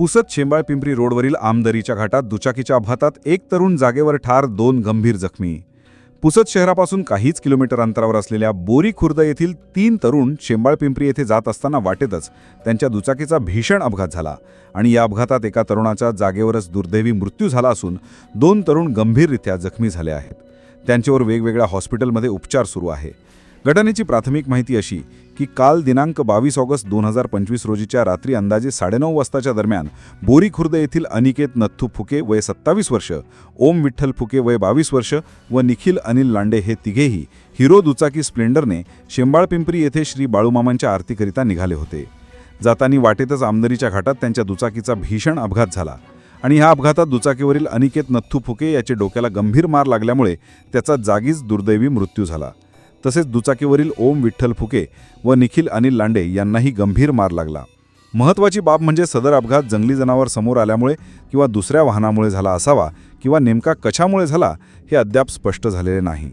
पुसत शेंबाळ पिंपरी रोडवरील आमदरीच्या घाटात दुचाकीच्या अपघातात एक तरुण जागेवर ठार दोन गंभीर जखमी. पुसत शहरापासून काहीच किलोमीटर अंतरावर असलेल्या बोरी खुर्द येथील तीन तरुण शेंबाळ पिंपरी येथे जात असताना वाटेतच त्यांच्या दुचाकीचा भीषण अपघात झाला आणि या अपघातात एका तरुणाचा जागेवरच दुर्दैवी मृत्यू झाला असून दोन तरुण गंभीररित्या जखमी झाले आहेत. त्यांच्यावर वेगवेगळ्या हॉस्पिटलमध्ये उपचार सुरू आहे. घटनेची प्राथमिक माहिती अशी की काल दिनांक बावीस ऑगस्ट दोन हजार पंचवीस रोजीच्या रात्री अंदाजे साडेनऊ वाजताच्या दरम्यान बोरी खुर्द येथील अनिकेत नथ्थू फुके वय सत्तावीस वर्ष ओम विठ्ठल फुके वय बावीस वर्ष व निखिल अनिल लांडे हे तिघेही हिरो दुचाकी स्प्लेंडरने शेंबाळ पिंपरी येथे श्री बाळूमामांच्या आरतीकरिता निघाले होते. जातानी वाटेतच आमदरीच्या घाटात त्यांच्या दुचाकीचा भीषण अपघात झाला आणि ह्या अपघातात दुचाकीवरील अनिकेत नथ्थू फुके याचे डोक्याला गंभीर मार लागल्यामुळे त्याचा जागीच दुर्दैवी मृत्यू झाला. तसेच दुचाकीवरील ओम विठ्ठल फुके व निखिल अनिल लांडे यांनाही गंभीर मार लागला. महत्त्वाची बाब म्हणजे सदर अपघात जंगली जनावर समोर आल्यामुळे किंवा दुसऱ्या वाहनामुळे झाला असावा किंवा नेमका कशामुळे झाला हे अद्याप स्पष्ट झालेले नाही.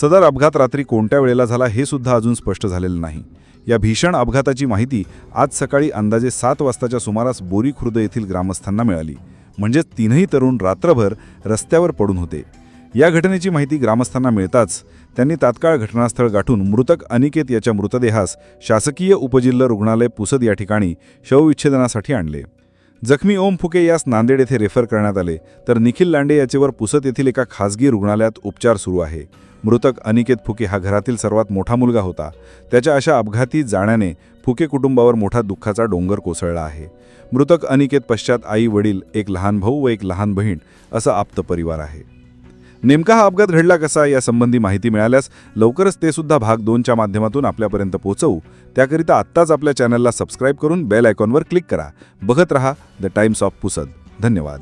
सदर अपघात रात्री कोणत्या वेळेला झाला हे सुद्धा अजून स्पष्ट झालेलं नाही. या भीषण अपघाताची माहिती आज सकाळी अंदाजे सात वाजताच्या सुमारास बोरी खुर्द येथील ग्रामस्थांना मिळाली. म्हणजेच तीनही तरुण रात्रभर रस्त्यावर पडून होते. या घटनेची माहिती ग्रामस्थांना मिळताच त्यांनी तात्काळ घटनास्थळ गाठून मृतक अनिकेत याच्या मृतदेहास शासकीय उपजिल्हा रुग्णालय पुसद या ठिकाणी शवविच्छेदनासाठी आणले. जखमी ओम फुके यास नांदेड येथे रेफर करण्यात आले तर निखिल लांडे याचेवर पुसत येथील एका खासगी रुग्णालयात उपचार सुरू आहे. मृतक अनिकेत फुके हा घरातील सर्वात मोठा मुलगा होता. त्याच्या अशा अपघाती जाण्याने फुके कुटुंबावर मोठा दुःखाचा डोंगर कोसळला आहे. मृतक अनिकेत पश्चात आई वडील एक लहान भाऊ व एक लहान बहीण असा आप्त परिवार आहे. नेमका हा अपघात घडला कसा यासंबंधी माहिती मिळाल्यास लवकरच ते सुद्धा भाग दोनच्या माध्यमातून आपल्यापर्यंत पोहोचवू. त्याकरिता आत्ताच आपल्या चॅनलला सबस्क्राईब करून बेल आयकॉनवर क्लिक करा. बघत रहा द टाइम्स ऑफ पुसद. धन्यवाद.